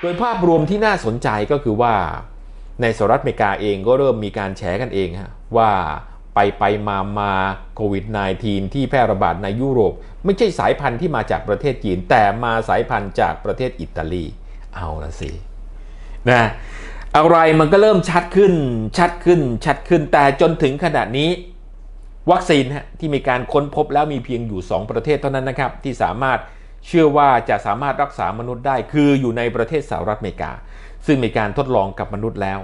โดยภาพรวมที่น่าสนใจก็คือว่าในสหรัฐอเมริกาเองก็เริ่มมีการแฉกันเองฮะว่าไปไปมามาโควิด -19 ที่แพร่ระบาดในยุโรป ไม่ใช่สายพันธุ์ที่มาจากประเทศจีน แต่มาสายพันธุ์จากประเทศอิตาลี เอาละสินะอะไรมันก็เริ่มชัดขึ้น ชัดขึ้น ชัดขึ้น แต่จนถึงขณะนี้ วัคซีนที่มีการค้นพบแล้วมีเพียงอยู่ 2 ประเทศเท่านั้นนะครับ ที่สามารถ เชื่อว่าจะสามารถรักษามนุษย์ได้ คืออยู่ในประเทศสหรัฐอเมริกา ซึ่งมีการทดลองกับมนุษย์แล้ว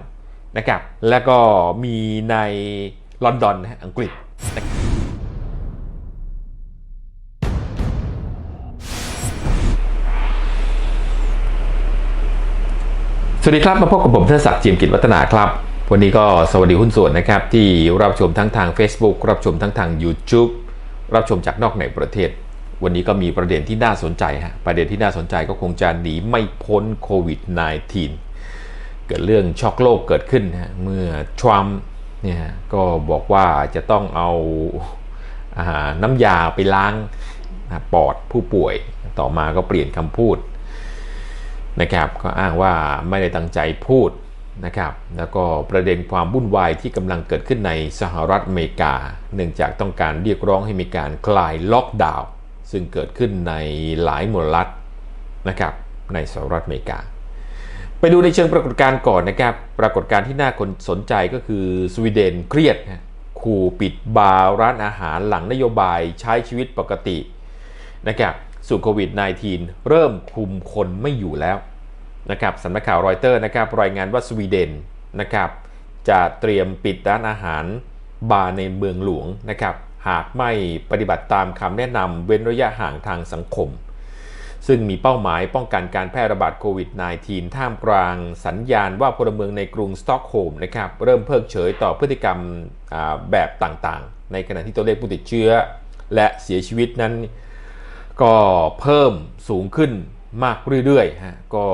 นะครับ แล้วก็มีในลอนดอนนะฮะอังกฤษสวัสดีครับ มาพบกับผมเทศศักดิ์จิมกิจวัฒนาครับ วันนี้ก็สวัสดีหุ้นส่วนนะครับ ที่รับชมทั้งทาง Facebook รับชมทั้งทาง YouTube รับชมจากนอกในประเทศ วันนี้ก็มีประเด็นที่น่าสนใจฮะประเด็นที่น่าสนใจก็คงจะหนีไม่พ้นโควิด -19 เกิดเรื่องช็อกโลกเกิดขึ้นฮะเมื่อทรัมป์เนี่ยก็บอกว่าจะต้องเอาอาน้ำยาไปล้างปอดผู้ป่วย ต่อมาก็เปลี่ยนคำพูดนะครับก็อ้างว่าไม่ได้ตั้งใจพูดนะครับแล้วก็ประเด็นความวุ่นวายที่กำลังเกิดขึ้นในสหรัฐอเมริกา เนื่องจากต้องการเรียกร้องให้มีการคลายล็อกดาวน์ ซึ่งเกิดขึ้นในหลายมลรัฐนะครับในสหรัฐอเมริกา ไปดูในเชิงปรากฏการณ์ก่อนนะครับปรากฏการณ์ที่น่าสนใจก็คือสวีเดนเครียดขู่ปิดบาร์ร้านอาหารหลังนโยบายใช้ชีวิตปกตินะครับสู่โควิด -19 เริ่มคุมคนไม่อยู่แล้วนะครับสำนักข่าวรอยเตอร์นะครับรายงานว่าสวีเดนนะครับจะเตรียมปิดร้านอาหารบาร์ในเมืองหลวงนะครับ หากไม่ปฏิบัติตามคำแนะนำเว้นระยะห่างทางสังคม ซึ่งมีเป้าหมายป้องกันการแพร่ระบาดโควิด -19 ท่ามกลางสัญญาณว่าพลเมืองในกรุงสต็อกโฮล์มนะครับเริ่มเพิกเฉยต่อพฤติกรรมแบบต่างๆ ในขณะที่ตัวเลขผู้ติดเชื้อ และเสียชีวิตนั้นก็เพิ่มสูงขึ้นมากเรื่อยๆฮะก็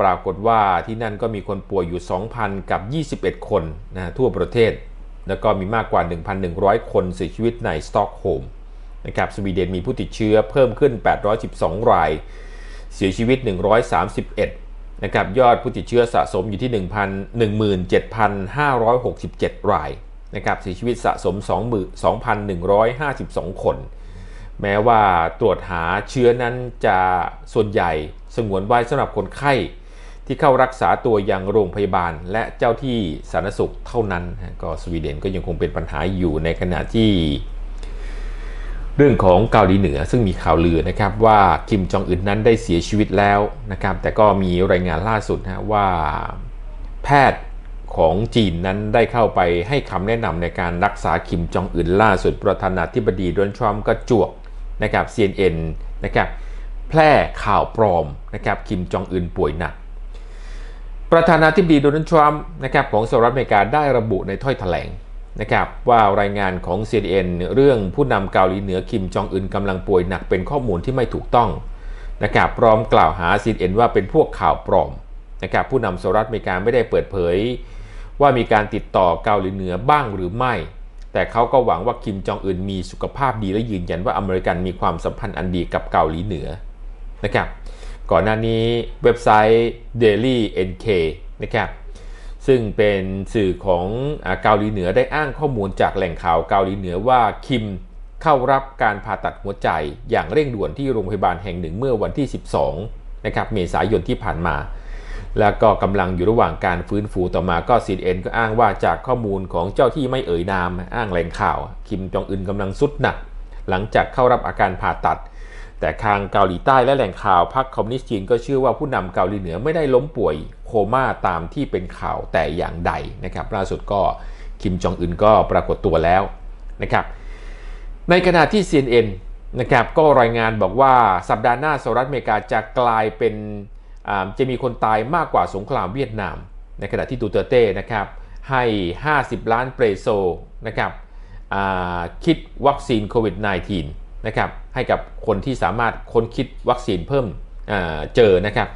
ปรากฏว่าที่นั่นก็มีคนป่วยอยู่ 2,000 กับ 21 คนนะทั่วประเทศ แล้วก็มีมากกว่า 1,100 คนเสียชีวิตในสตอกโฮล์มนะครับสวีเดนมีผู้ติดเชื้อเพิ่มขึ้น 812 ราย เสียชีวิต 131นะครับยอดผู้ติดเชื้อสะสมอยู่ที่ 17,567 รายนะครับเสียชีวิตสะสม 2,152 คน แม้ว่าตรวจหาเชื้อนั้นจะส่วนใหญ่สงวนไว้สำหรับคนไข้ ที่เข้ารักษาตัวยังโรงพยาบาล และเจ้าที่สาธารณสุขเท่านั้น ก็สวีเดนก็ยังคงเป็นปัญหาอยู่ในขณะที่ เรื่องของเกาหลีเหนือซึ่งมีข่าวลือนะครับว่าคิมจองอึนนั้นได้เสียชีวิตแล้วนะครับ แต่ก็มีรายงานล่าสุดนะว่าแพทย์ของจีนนั้นได้เข้าไปให้คำแนะนำในการรักษาคิมจองอึนล่าสุดประธานาธิบดีโดนัลด์ทรัมป์ก็จวกนะครับ CNN นะครับแพร่ข่าวปลอมนะครับคิมจองอึนป่วยหนัก ประธานาธิบดีโดนัลด์ทรัมป์นะครับของสหรัฐอเมริกาได้ระบุในถ้อยแถลงนะครับว่ารายงานของ CNN เรื่องผู้นำเกาหลีเหนือคิมจองอึนกำลังป่วยหนักเป็นข้อมูลที่ไม่ถูกต้องนะครับพร้อมกล่าวหา CNN ว่าเป็นพวกข่าวปลอมนะครับผู้นำสหรัฐอเมริกาไม่ได้เปิดเผย ว่ามีการติดต่อเกาหลีเหนือบ้างหรือไม่ แต่เขาก็หวังว่าคิมจองอึนมีสุขภาพดีและยืนยันว่าอเมริกันมีความสัมพันธ์อันดีกับเกาหลีเหนือนะครับ ก่อนหน้านี้เว็บไซต์ Daily NK นะครับซึ่งเป็นสื่อของเกาหลีเหนือได้อ้างข้อมูลจากแหล่งข่าวเกาหลีเหนือว่าคิมเข้ารับการผ่าตัดหัวใจอย่างเร่งด่วนที่โรงพยาบาลแห่งหนึ่งเมื่อวันที่ 12 นะครับ เมษายนที่ผ่านมา แล้วก็กำลังอยู่ระหว่างการฟื้นฟูต่อมาก็ซีเอ็นก็อ้างว่าจากข้อมูลของเจ้าที่ไม่เอ่ยนาม อ้างแหล่งข่าว คิมจองอึนกำลังสุดหนัก หลังจากเข้ารับอาการผ่าตัด แต่ทางเกาหลีใต้และแหล่งข่าวพรรคคอมมิวนิสต์จีนก็เชื่อว่าผู้นำเกาหลีเหนือไม่ได้ล้มป่วยโคม่าตามที่เป็นข่าวแต่อย่างใดนะครับล่าสุดก็คิมจองอึนก็ปรากฏตัวแล้วนะครับในขณะที่ CNN นะครับก็รายงานบอกว่าสัปดาห์หน้าสหรัฐอเมริกาจะกลายเป็นจะมีคนตายมากกว่าสงครามเวียดนาม ในขณะที่ตูเตเต้นะครับให้ 50 ล้านเปรโซนะครับคิดวัคซีนโควิด -19 นะครับให้กับคนที่สามารถค้นคิดวัคซีนเพิ่มเจอนะครับ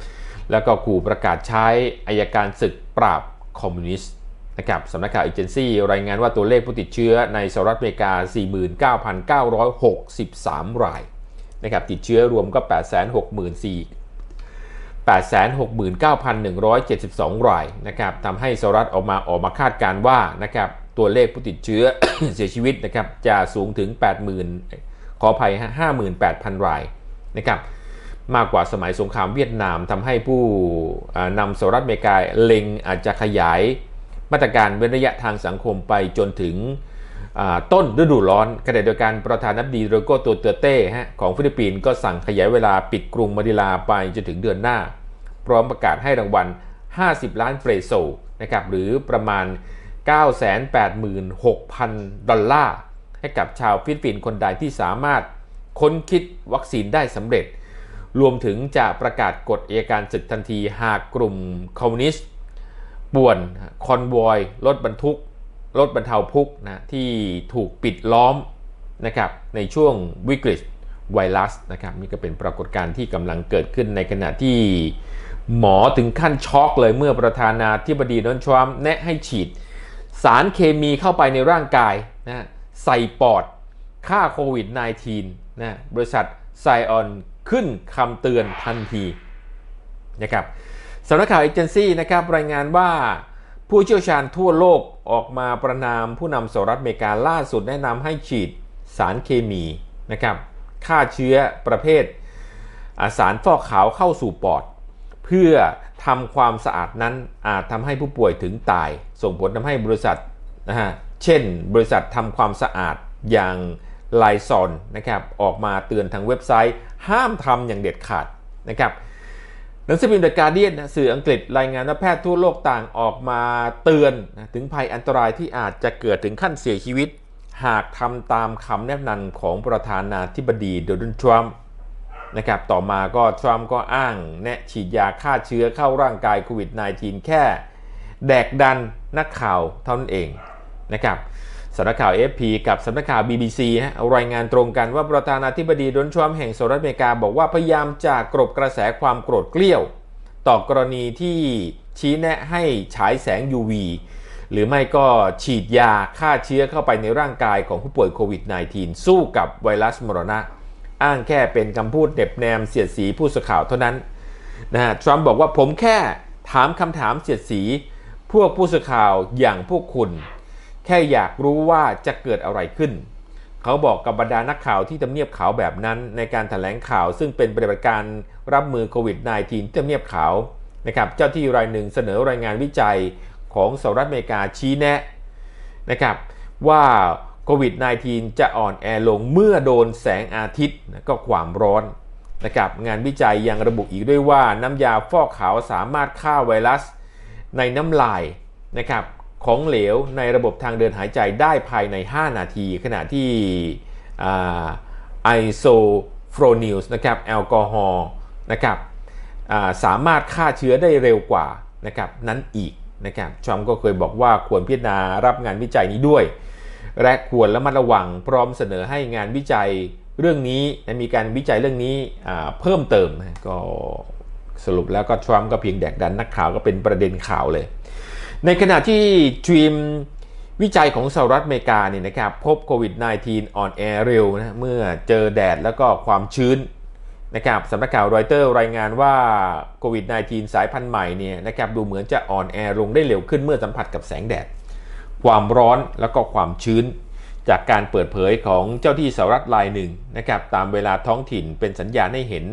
แล้วก็ขู่ประกาศใช้อายการศึกปราบคอมมิวนิสต์นะครับสำนักข่าวเอเจนซี่รายงานว่าตัวเลขผู้ติดเชื้อในสหรัฐอเมริกา 49,963 รายนะครับติดเชื้อรวมก็ 864 869,172 รายนะครับทำให้สหรัฐออกมาออกมาคาดการณ์ว่านะครับตัวเลขผู้ติดเชื้อ เสียชีวิตนะครับจะสูงถึง 80,000 ขออภัยฮะ58,000 รายนะครับมากกว่าสมัยสงครามเวียดนามทำให้ผู้นำสหรัฐอเมริกาเล็งอาจจะขยายมาตรการเว้นระยะทางสังคมไปจนถึงต้นฤดูร้อนขณะเดียวกันประธานาธิบดีโรโกโตเตเต้ฮะของฟิลิปปินส์ก็สั่งขยายเวลาปิดกรุงมะนิลาไปจนถึงเดือนหน้า พร้อมประกาศให้รางวัล 50 ล้านเฟรโซนะครับหรือประมาณ 986,000 ดอลลาร์ ให้กับชาวฟิลิปปินส์คนใดที่สามารถค้นคิดวัคซีนได้สำเร็จ รวมถึงจะประกาศกฎเอยการศึกทันทีหากกลุ่มคอมมิวนิสต์ป่วนคอนวอยรถบรรทุกรถบรรเทาทุกนะที่ถูกปิดล้อมนะครับในช่วงวิกฤตไวรัสนะครับนี่ก็เป็นปรากฏการณ์ที่กำลังเกิดขึ้นในขณะที่หมอถึงขั้นช็อกเลยเมื่อประธานาธิบดีโดนัลด์ทรัมป์แนะให้ฉีด สารเคมีเข้าไปในร่างกายนะ ใส่ปอดฆ่าโควิด -19 นะบริษัทไซออนขึ้นคำเตือนทันทีนะครับสำนักข่าวเอเจนซี่นะครับรายงานว่าผู้เชี่ยวชาญทั่วโลกออกมาประนามผู้นำสหรัฐอเมริกาล่าสุดแนะนำให้ฉีดสารเคมีนะครับฆ่าเชื้อประเภทสารฟอกขาวเข้าสู่ปอด เพื่อทำความสะอาดนั้นอาจทำให้ผู้ป่วยถึงตาย ส่งผลทำให้บริษัทนะฮะ เช่น บริษัททำความสะอาดอย่างไลซอนนะครับออกมาเตือนทางเว็บไซต์ ห้ามทำอย่างเด็ดขาดนะครับหนังสือพิมพ์ The Guardian นสื่ออังกฤษรายงานว่าแพทย์ทั่วโลกต่างออกมาเตือนถึงภัยอันตรายที่อาจจะเกิดถึงขั้นเสียชีวิต หากทำตามคำแนะนำของประธานาธิบดีโดนัลด์ทรัมป์นะครับต่อมาก็ทรัมป์ก็อ้างแนะฉีดยาฆ่าเชื้อเข้าร่างกายโควิด -19 แค่ แดกดันนักข่าวเท่านั้นเอง นะครับสำนักข่าว FP กับสำนักข่าว BBC ฮะรายงานตรงกันว่าประธานาธิบดีโดนัลด์ทรัมป์แห่งสหรัฐอเมริกาบอกว่าพยายามจะกลบกระแสความโกรธเกลี้ยว ต่อกรณีที่ชี้แนะให้ฉายแสง UV หรือไม่ก็ฉีดยาฆ่าเชื้อเข้าไปในร่างกายของผู้ป่วยโควิด -19 สู้กับไวรัสมรณะ อ้างแค่เป็นคำพูดเด็บแนมเสียดสีผู้สื่อข่าวเท่านั้นนะฮะทรัมป์บอกว่าผมแค่ถามคำถามเสียดสี พวกผู้สื่อข่าวอย่างพวกคุณ แค่อยากรู้ว่าจะเกิดอะไรขึ้น เขาบอกกับบรรดานักข่าวที่ทำเนียบขาวแบบนั้น ในการถแถลงข่าวซึ่งเป็นปฏิบัติการรับมือโควิด -19 ที่ทำเนียบขาวนะครับเจ้าที่รายหนึ่งเสนอรายงานวิจัยของสหรัฐอเมริกาชี้แนะนะครับว่าโควิด -19 จะอ่อนแอลงเมื่อโดนแสงอาทิตย์ก็ความร้อนนะครับงานวิจัยยังระบุอีกด้วยว่าน้ำยาฟอกขาวสามารถฆ่าไวรัสในน้ำลายนะครับ ของเหลวในระบบทางเดินหายใจได้ภายใน 5 นาที ขณะที่ไอโซโฟรนิลส์นะครับแอลกอฮอล์นะครับสามารถฆ่าเชื้อได้เร็วกว่านะครับนั้นอีกนะครับทรัมก็เคยบอกว่าควรพิจารณารับงานวิจัยนี้ด้วย และควรระมัดระวังพร้อมเสนอให้งานวิจัยเรื่องนี้นะมีการวิจัยเรื่องนี้เพิ่มเติมนะก็สรุปแล้วก็ทรัมป์ก็เพียงแดกดันนักข่าวก็เป็นประเด็นข่าวเลย ในขณะที่ทีมวิจัยของสหรัฐอเมริกาเนี่ยนะครับพบโควิด -19 อ่อนแอเร็วนะเมื่อเจอแดดแล้วก็ความชื้นนะครับสำนักข่าวรอยเตอร์รายงานว่าโควิด -19 สายพันธุ์ใหม่เนี่ยนะครับดูเหมือนจะอ่อนแอลงได้เร็วขึ้นเมื่อสัมผัสกับแสงแดด ความร้อนแล้วก็ความชื้น จากการเปิดเผยของเจ้าที่สหรัฐรายหนึ่งนะครับตามเวลาท้องถิ่นเป็นสัญญาณให้เห็น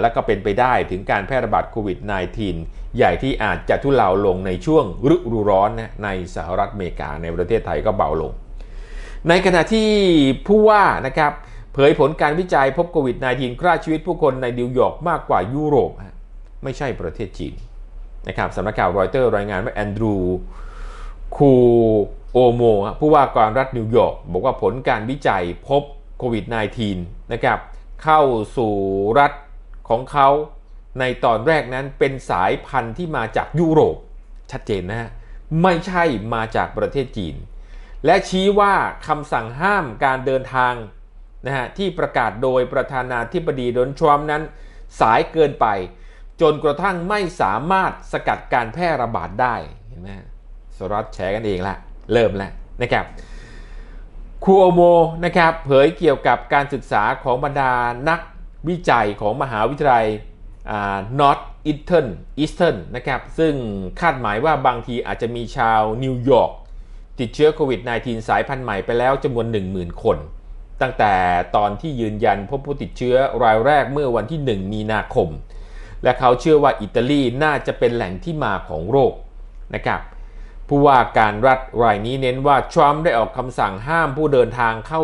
แล้วก็เป็นไปได้ถึงการแพร่ระบาดโควิด -19 ใหญ่ที่อาจจะทุเลาลงในช่วงฤดูร้อนนะในสหรัฐอเมริกาในประเทศไทยก็เบาลง ในขณะที่ผู้ว่านะครับเผยผลการวิจัยพบโควิด -19 ฆ่าชีวิตผู้คนในนิวยอร์กมากกว่ายุโรป ไม่ใช่ประเทศจีนนะครับสำนักข่าวรอยเตอร์รายงานว่าแอนดรูคูโอโมผู้ว่าการรัฐนิวยอร์กบอกว่าผลการวิจัยพบโควิด -19 นะครับเข้าสู่รัฐ ของเขาในตอนแรกนั้นเป็นสายพันธุ์ที่มาจากยุโรปชัดเจนนะฮะไม่ใช่มาจากประเทศจีน และชี้ว่าคำสั่งห้ามการเดินทางนะฮะที่ประกาศโดยประธานาธิบดีโดนัลด์ทรัมป์นั้น สายเกินไป จนกระทั่งไม่สามารถสกัดการแพร่ระบาดได้เห็นไหมสรัฐแชร์กันเองละเริ่มแล้วนะครับคูโอโมนะครับเผยเกี่ยวกับการศึกษาของบรรดานัก วิจัยของมหาวิทยาลัยนอตอีสเทิร์นอีสเทิร์นนะครับ ซึ่งคาดหมายว่าบางทีอาจจะมีชาวนิวยอร์กติดเชื้อโควิด -19 สายพันธุ์ใหม่ไปแล้วจำนวน 10,000 คน ตั้งแต่ตอนที่ยืนยันพบผู้ติดเชื้อรายแรกเมื่อวันที่ 1 มีนาคม และเขาเชื่อว่าอิตาลีน่าจะเป็นแหล่งที่มาของโรคนะครับผู้ว่าการรัฐรายนี้เน้นว่าทรัมป์ได้ออกคำสั่งห้ามผู้เดินทางเข้า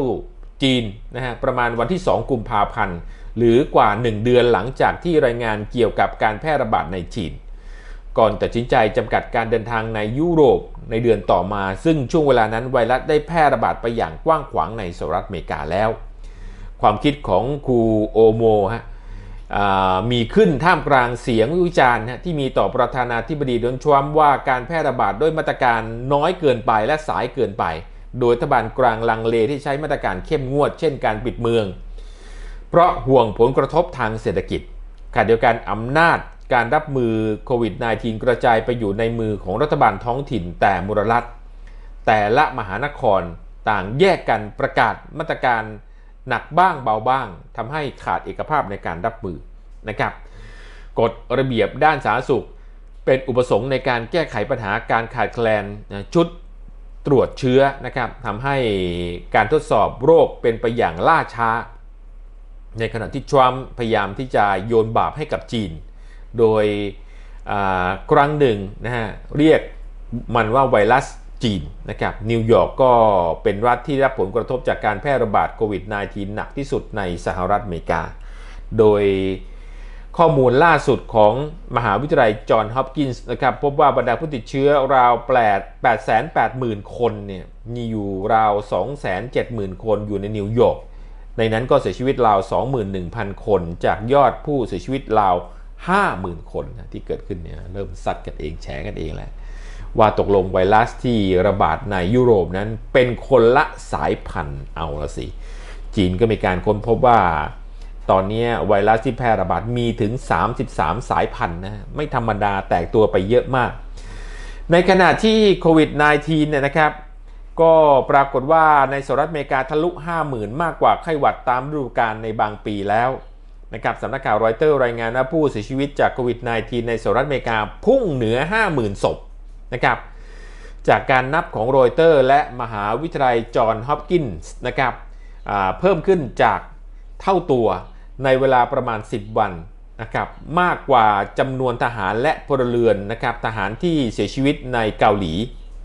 จีนนะฮะประมาณวันที่ 2 กุมภาพันธ์ หรือกว่า 1 เดือนหลังจากที่รายงานเกี่ยวกับการแพร่ระบาดในจีน ก่อนตัดสินใจจำกัดการเดินทางในยุโรปในเดือนต่อมา ซึ่งช่วงเวลานั้นไวรัสได้แพร่ระบาดไปอย่างกว้างขวางในสหรัฐอเมริกาแล้ว ความคิดของคูโอโมฮะมีขึ้นท่ามกลางเสียงวิจารณ์ที่มีต่อประธานาธิบดีโดนัลด์ทรัมป์ว่าการแพร่ระบาดด้วยมาตรการน้อยเกินไปและสายเกินไป โดยรัฐบาลกลางลังเลที่ใช้มาตรการเข้มงวด เช่นการปิดเมือง เพราะห่วงผลกระทบทางเศรษฐกิจขณะเดียวกันอำนาจการรับมือโควิด -19 กระจายไปอยู่ในมือของรัฐบาลท้องถิ่นแต่มุรรัฐ แต่ละมหานครต่างแยกกันประกาศมาตรการหนักบ้างเบาบ้างทำให้ขาดเอกภาพในการรับมือนะครับกฎระเบียบด้านสาธารณสุข เป็นอุปสงค์ในการแก้ไขปัญหาการขาดแคลนชุดตรวจเชื้อนะครับทำให้การทดสอบโรคเป็นไปอย่างล่าช้า ในขณะที่ทรัมป์พยายามที่จะโยนบาปให้กับจีน โดยครั้งหนึ่งนะฮะเรียกมันว่าไวรัสจีนนะครับนิวยอร์กก็เป็นรัฐที่รับผลกระทบจากการแพร่ระบาดโควิด -19 หนักที่สุดในสหรัฐอเมริกา โดยข้อมูลล่าสุดของมหาวิทยาลัยจอห์นฮอปกินส์นะครับพบว่าบรรดาผู้ติดเชื้อราว8 880,000 คนเนี่ยมีอยู่ราว 270,000 คนอยู่ในนิวยอร์ก ในนั้นก็เสียชีวิตราว 21,000 คน จากยอดผู้เสียชีวิตราว 50,000 คนนะที่เกิดขึ้นเนี่ยเริ่มซัดกันเองแฉกันเองแหล้วว่าตกลงไวรัสที่ระบาดในยุโรปนั้นเป็นคนละสายพันธุ์เอาละสิ จีนก็มีการค้นพบว่า ตอนนี้ไวรัสที่แพร่ระบาดมีถึง 33 สายพันธุ์นะไม่ธรรมดาแตกตัวไปเยอะมาก ในขณะที่โควิด -19 เนี่ยนะครับ ก็ปรากฏว่าในสหรัฐอเมริกาทะลุ 50,000 มากกว่าไข้หวัดตามฤดูกาลในบางปีแล้วนะครับสำนักข่าวรอยเตอร์รายงานว่าผู้เสียชีวิตจากโควิด -19 ในสหรัฐอเมริกาพุ่งเหนือ 50,000 ศพนะครับจากการนับของรอยเตอร์ และมหาวิทยาลัยจอห์นฮอปกินส์นะครับเพิ่มขึ้นจากเท่าตัวในเวลาประมาณ 10 วันนะครับมากกว่าจำนวนทหารและพลเรือนนะครับทหารที่เสียชีวิตในเกาหลี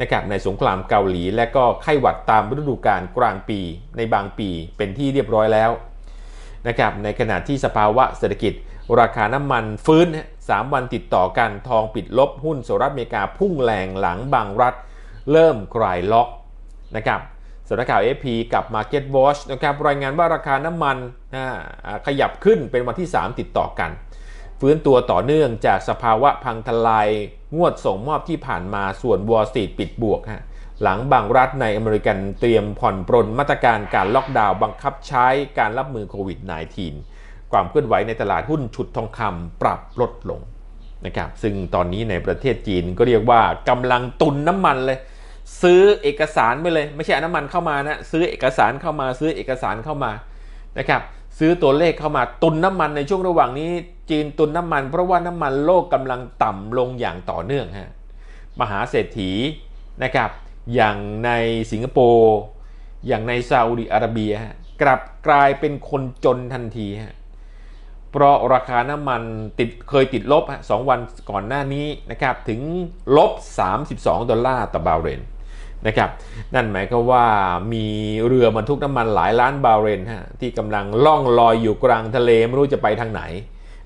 นะครับในสงครามเกาหลี และก็ไข้หวัดตามฤดูกาลกลางปี ในบางปีเป็นที่เรียบร้อยแล้วนะครับในขณะที่สภาวะเศรษฐกิจ ราคาน้ำมันฟื้นสามวันติดต่อกันทองปิดลบหุ้นสหรัฐอเมริกาพุ่งแรงหลังบางรัฐ เริ่มคลายล็อกนะครับสำนักข่าว AP กับ Market Watch นะครับรายงานว่าราคาน้ำมันขยับขึ้นเป็นวันที่ 3 ติดต่อกัน ฟื้นตัวต่อเนื่องจากสภาวะพังทลายงวดส่งมอบที่ผ่านมาส่วนวอลสตรีทปิดบวกฮะหลังบางรัฐในอเมริกันเตรียมผ่อนปรนมาตรการการล็อกดาวน์บังคับใช้การรับมือโควิด -19 ความเคลื่อนไหวในตลาดหุ้นชุดทองคำปรับลดลงนะครับซึ่งตอนนี้ในประเทศจีนก็เรียกว่ากำลังตุนน้ำมันเลย ซื้อเอกสารไปเลย ไม่ใช่น้ำมันเข้ามานะซื้อเอกสารเข้ามาซื้อเอกสารเข้ามานะครับซื้อตัวเลขเข้ามาตุนน้ำมันในช่วงระหว่างนี้ จีนตุนน้ำมัน เพราะว่าน้ำมันโลกกำลังต่ำลงอย่างต่อเนื่องฮะมหาเศรษฐีนะครับอย่างในสิงคโปร์อย่างในซาอุดิอาระเบียกลับกลายเป็นคนจนทันทีฮะเพราะราคาน้ำมันติดเคยติดลบสองวันก่อนหน้านี้นะครับถึงลบ 32 ดอลลาร์ต่อบาร์เรนนะครับนั่นหมายก็ว่ามีเรือบรรทุกน้ำมันหลายล้านบาร์เรนฮะที่กำลังล่องลอยอยู่กลางทะเลไม่รู้จะไปทางไหน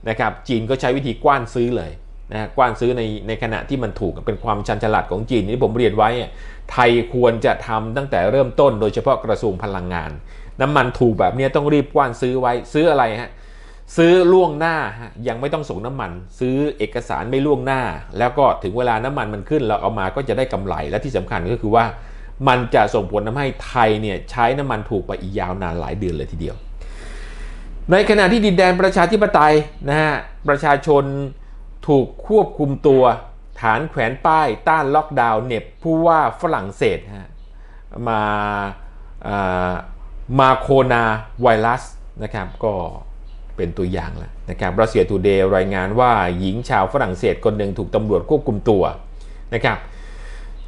นะครับจีนก็ใช้วิธีกว้านซื้อเลยนะกว้านซื้อในในขณะที่มันถูกเป็นความชันฉลาดของจีนที่ผมเรียนไว้ ไทยควรจะทำตั้งแต่เริ่มต้นโดยเฉพาะกระทรวงพลังงาน น้ำมันถูกแบบนี้ต้องรีบกว้านซื้อไว้ซื้ออะไรฮะซื้อล่วงหน้ายังไม่ต้องส่งน้ำมัน ซื้อเอกสารไม่ล่วงหน้า แล้วก็ถึงเวลาน้ำมันมันขึ้นเราเอามาก็จะได้กำไรและที่สำคัญก็คือว่า มันจะส่งผลทาให้ไทยเนี่ยใช้น้ำมันถูกไปอีกยาวนานหลายเดือนเลยทีเดียว ในขณะที่ดินแดนประชาธิปไตยนะฮะประชาชนถูกควบคุมตัว ฐานแขวนป้ายต้านล็อกดาวน์เน็บผู้ว่าฝรั่งเศสฮะมามาโคนาไวรัสนะครับก็เป็นตัวอย่างแล้วนะครับรัสเซียทูเดย์รายงานว่าหญิงชาวฝรั่งเศสคนหนึ่งถูกตำรวจควบคุมตัวนะครับ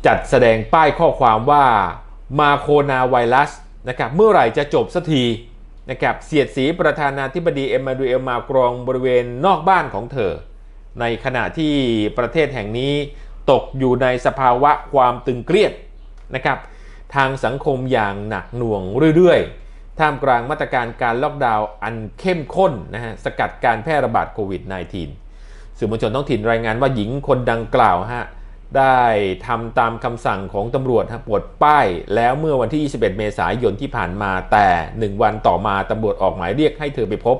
จัดแสดงป้ายข้อความว่ามาโคนาไวรัสนะครับเมื่อไหร่จะจบสักที นะครับเสียดสีประธานาธิบดีเอ็มมาดูเอลมากรองบริเวณนอกบ้านของเธอ ในขณะที่ประเทศแห่งนี้ตกอยู่ในสภาวะความตึงเครียดนะครับทางสังคมอย่างหนักหน่วงเรื่อยๆ ท่ามกลางมาตรการการล็อกดาวน์อันเข้มข้นนะฮะสกัดการแพร่ระบาดโควิด -19 สื่อมวลชนท้องถิ่นรายงานว่าหญิงคนดังกล่าวฮะ ได้ทำตามคำสั่งของตำรวจปลดป้าย แล้วเมื่อวันที่ 21 เมษายนที่ผ่านมาแต่ 1 วันต่อมาตำรวจออกหมายเรียกให้เธอไปพบ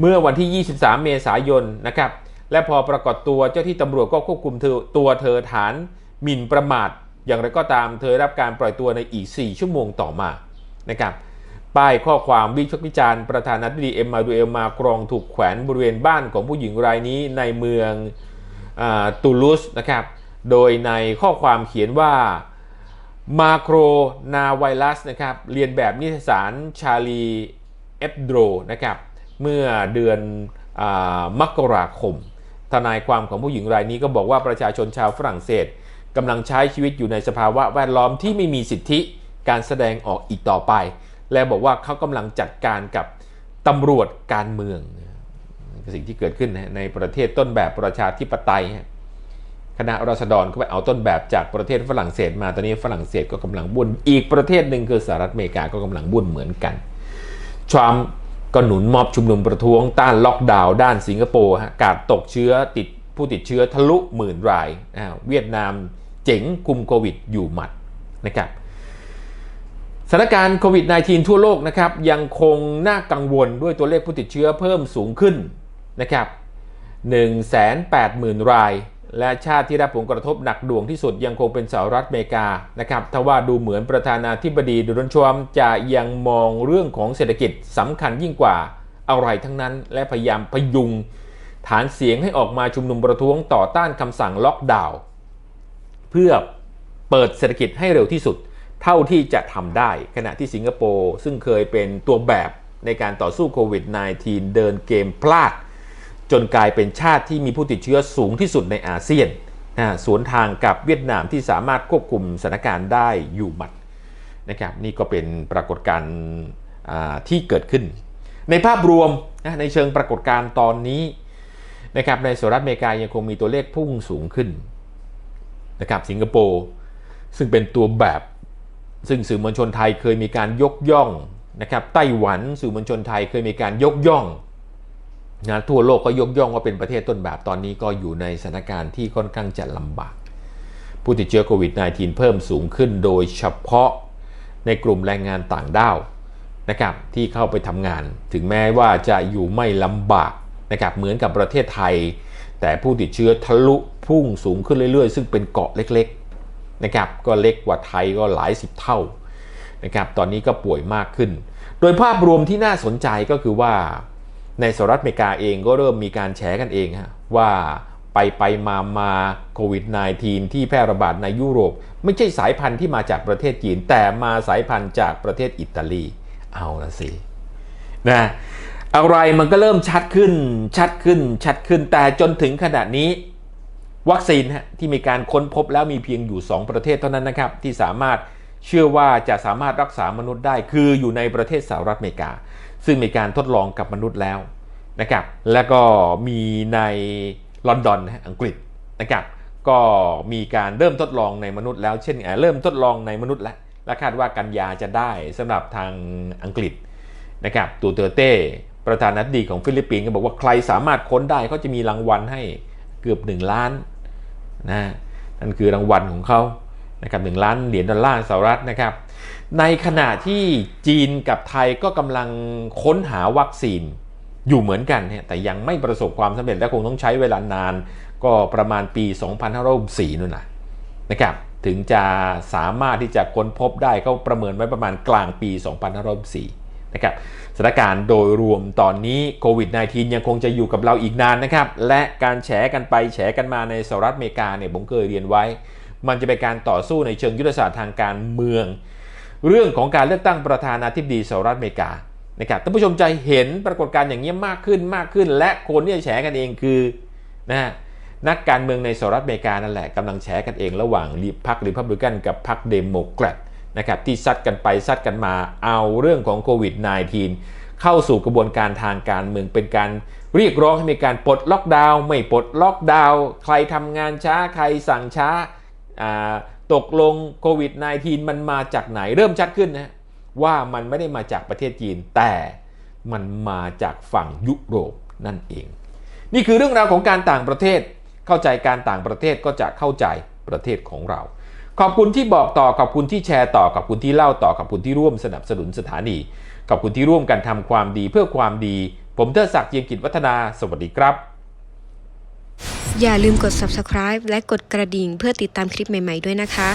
เมื่อวันที่ 23 เมษายนนะครับและพอปรากฏตัวเจ้าที่ตำรวจก็ควบคุมเธอตัวเธอฐานหมิ่นประมาท อย่างไรก็ตามเธอรับการปล่อยตัวในอีก 4 ชั่วโมงต่อมานะครับป้ายข้อความวิพากวิจารณ์ประธานาธิบดีเอ็มมาดูเอลมากรองถูกแขวนบริเวณบ้านของผู้หญิงรายนี้ในเมืองอตูลูสนะครับ โดยในข้อความเขียนว่ามาโครนาไวรัสนะครับเรียนแบบนิตยสารชาลีเอฟโดรนะครับเมื่อเดือนอมกราคม ทนายความของผู้หญิงรายนี้ก็บอกว่าประชาชนชาวฝรั่งเศสกำลังใช้ชีวิตอยู่ในสภาวะแวดล้อมที่ไม่มีสิทธิการแสดงออกอีกต่อไป และบอกว่าเขากำลังจัดการกับตำรวจการเมือง สิ่งที่เกิดขึ้นในประเทศต้นแบบประชาธิปไตย คณะรัษฎรก็ไปเอาต้นแบบจากประเทศฝรั่งเศสมา ตอนนี้ฝรั่งเศสก็กำลังบุญอีกประเทศหนึ่งคือสหรัฐอเมริกาก็กำลังบุญเหมือนกันทรัมป์ก็หนุนมอบชุมนุมประท้วงต้านล็อกดาวน์ด้านสิงคโปร์ฮะกาดตกเชื้อติดผู้ติดเชื้อทะลุหมื่นรายอ้าวเวียดนามเจ๋งคุมโควิดอยู่หมัดนะครับสถานการณ์โควิด -19 ทั่วโลกนะครับยังคงน่ากังวลด้วยตัวเลขผู้ติดเชื้อเพิ่มสูงขึ้นนะครับ180,000 ราย และชาติที่รับผลกระทบหนักดวงที่สุดยังคงเป็นสหรัฐอเมริกานะครับทว่าดูเหมือนประธานาธิบดีโดนัลด์ทรัมป์จะยังมองเรื่องของเศรษฐกิจสำคัญยิ่งกว่าอะไรทั้งนั้น และพยายามพยุง ฐานเสียงให้ออกมาชุมนุมประท้วงต่อต้านคำสั่งล็อกดาวน์เพื่อเปิดเศรษฐกิจให้เร็วที่สุด เท่าที่จะทำได้ ขณะที่สิงคโปร์ซึ่งเคยเป็นตัวแบบในการต่อสู้โควิด -19 เดินเกมพลาด จนกลายเป็นชาติที่มีผู้ติดเชื้อสูงที่สุดในอาเซียนนะสวนทางกับเวียดนามที่สามารถควบคุมสถานการณ์ได้อยู่หมัดนะครับนี่ก็เป็นปรากฏการณ์ที่เกิดขึ้น ในภาพรวมนะในเชิงปรากฏการณ์ตอนนี้นะครับในสหรัฐอเมริกายังคงมีตัวเลขพุ่งสูงขึ้นนะครับสิงคโปร์ซึ่งเป็นตัวแบบ ซึ่งสื่อมวลชนไทยเคยมีการยกย่องนะครับไต้หวันสื่อมวลชนไทยเคยมีการยกย่อง นะทั่วโลกก็ยกย่องว่าเป็นประเทศต้นแบบตอนนี้ก็อยู่ในสถานการณ์ที่ค่อนข้างจะลำบาก ผู้ติดเชื้อโควิด -19 เพิ่มสูงขึ้นโดยเฉพาะในกลุ่มแรงงานต่างด้าวนะครับที่เข้าไปทำงาน ถึงแม้ว่าจะอยู่ไม่ลำบากนะครับเหมือนกับประเทศไทย แต่ผู้ติดเชื้อทะลุพุ่งสูงขึ้นเรื่อยๆ ซึ่งเป็นเกาะเล็กๆนะครับก็เล็กกว่าไทยก็หลายสิบเท่านะครับตอนนี้ก็ป่วยมากขึ้น โดยภาพรวมที่น่าสนใจก็คือว่า ในสหรัฐอเมริกาเองก็เริ่มมีการแฉกันเองฮะว่าไปไปมามาโควิด -19 ที่แพร่ระบาดในยุโรป ไม่ใช่สายพันธุ์ที่มาจากประเทศจีน แต่มาสายพันธุ์จากประเทศอิตาลี เอาละสินะอะไรมันก็เริ่มชัดขึ้น ชัดขึ้น ชัดขึ้น แต่จนถึงขณะนี้ วัคซีนฮะที่มีการค้นพบแล้วมีเพียงอยู่ 2 ประเทศเท่านั้นนะครับ ที่สามารถเชื่อว่าจะสามารถรักษามนุษย์ได้คืออยู่ในประเทศสหรัฐอเมริกา ซึ่งมีการทดลองกับมนุษย์แล้วนะครับแล้วก็มีในลอนดอนอังกฤษนะครับก็มีการเริ่มทดลองในมนุษย์แล้วเช่นเริ่มทดลองในมนุษย์แล้วและคาดว่ากันยาจะได้สำหรับทางอังกฤษนะครับตูเตอร์เต้ประธานาธิบดีของฟิลิปปินส์ก็บอกว่าใครสามารถค้นได้เขาจะมีรางวัลให้เกือบ 1 ล้านนะนั่นคือรางวัลของเขานะครับหล้านเหรียญดอลลาร์สหรัฐนะครับ ในขณะที่จีนกับไทยก็กำลังค้นหาวัคซีนอยู่เหมือนกันเนี่ยแต่ยังไม่ประสบความสำเร็จและคงต้องใช้เวลานานก็ประมาณปี 2564นู่นนะนะครับถึงจะสามารถที่จะค้นพบได้เขาประเมินไว้ประมาณกลางปี 2564นะครับสถานการณ์โดยรวมตอนนี้โควิด -19 ยังคงจะอยู่กับเราอีกนานนะครับ และการแฉกันไปแฉกันมาในสหรัฐอเมริกาเนี่ยผมเคยเรียนไว้ มันจะเป็นการต่อสู้ในเชิงยุทธศาสตร์ทางการเมือง เรื่องของการเลือกตั้งประธานาธิบดีสหรัฐอเมริกานะครับท่านผู้ชมจะเห็นปรากฏการณ์อย่างนี้มากขึ้นมากขึ้น และคนที่จะแฉกันเองคือนะฮะนักการเมืองในสหรัฐอเมริกานั่นแหละกำลังแฉกันเองระหว่างพรรครีพับลิกันกับพรรคเดโมแครตนะครับที่ซัดกันไปซัดกันมาเอาเรื่องของโควิด -19 เข้าสู่กระบวนการทางการเมืองเป็นการเรียกร้องให้มีการปลดล็อกดาวน์ไม่ปลดล็อกดาวน์ใครทำงานช้าใครสั่งช้า ตกลงโควิด -19 มันมาจากไหนเริ่มชัดขึ้นนะว่ามันไม่ได้มาจากประเทศจีน แต่มันมาจากฝั่งยุโรปนั่นเอง นี่คือเรื่องราวของการต่างประเทศ เข้าใจการต่างประเทศก็จะเข้าใจประเทศของเรา ขอบคุณที่บอกต่อขอบคุณที่แชร์ต่อขอบคุณที่เล่าต่อขอบคุณที่ร่วมสนับสนุนสถานีขอบคุณที่ร่วมกันทำความดีเพื่อความดี ผมเทอศักดิ์เจียมกิจวัฒนา สวัสดีครับ อย่าลืมกด subscribe และกดกระดิ่งเพื่อติดตามคลิปใหม่ๆด้วยนะคะ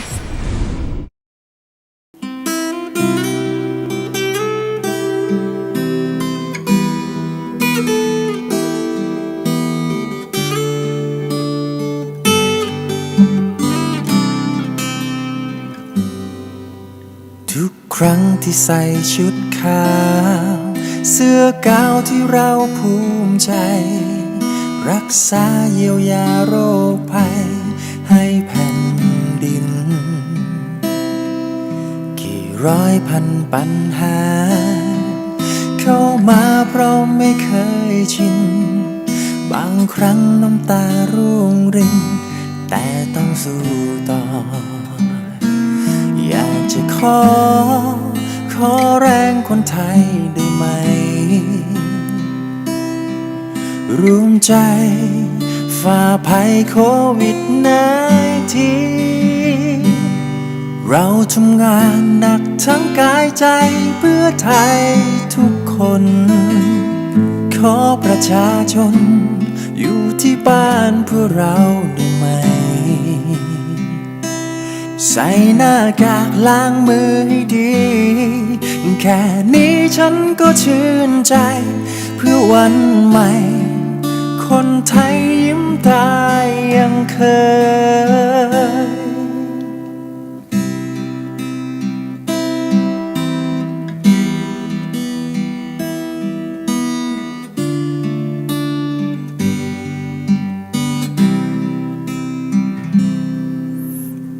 ทุกครั้งที่ใส่ชุดขาว เสื้อกาวที่เราภูมิใจ รักษาเยียวยาโรคภัย ให้แผ่นดิน กี่ร้อยพันปัญหา เข้ามาเพราะไม่เคยชิน บางครั้งน้ำตาร่วงริน แต่ต้องสู้ต่อ อยากจะขอ ขอแรงคนไทยได้ไหม ร่วมใจ ฝ่าภัยโควิด1 9เราทำงานหนักทั้งกายใจเพื่อไทยทุกคน ขอประชาชน อยู่ที่บ้านเพื่อเราได้ไหม ใส่หน้ากากล้างมือให้ดี แค่นี้ฉันก็ชื่นใจ เพื่อวันใหม่ คนไทยยิ้มตายยังเคย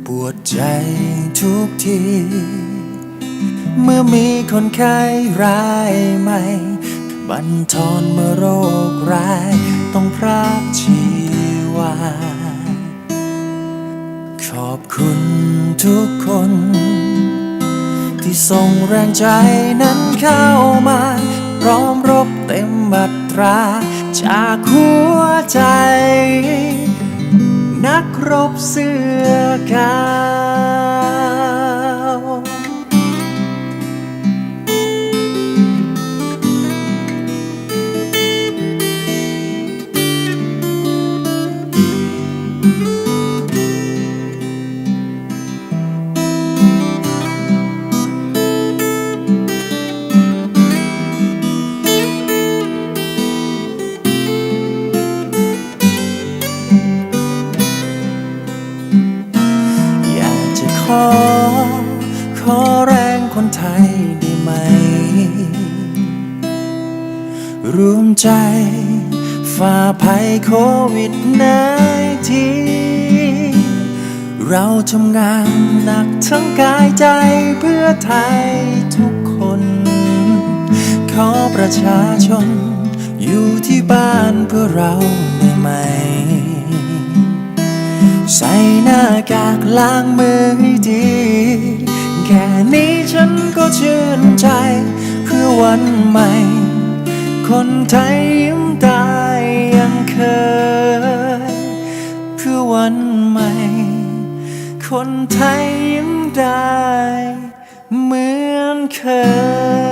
ปวดใจทุกที เมื่อมีคนไข้รายใหม่ บันทอนเมื่อโรคร้ายต้องพรากชีวา ขอบคุณทุกคน ที่ส่งแรงใจนั้นเข้ามาพร้อมรบเต็มบัตราจากหัวใจ นักรบเสื้อกา ขอ ขอแรงคนไทยได้ไหม รวมใจฝ่าภัยโควิด1 9เราทำงานหนักทั้งกายใจเพื่อไทยทุกคน ขอประชาชน อยู่ที่บ้านเพื่อเราได้ไหม ใส่หน้ากากล้างมือให้ดี แค่นี้ฉันก็ชื่นใจ เพื่อวันใหม่ คนไทยยิ้มตายยังเคย เพื่อวันใหม่ คนไทยยิ้มได้เหมือนเคย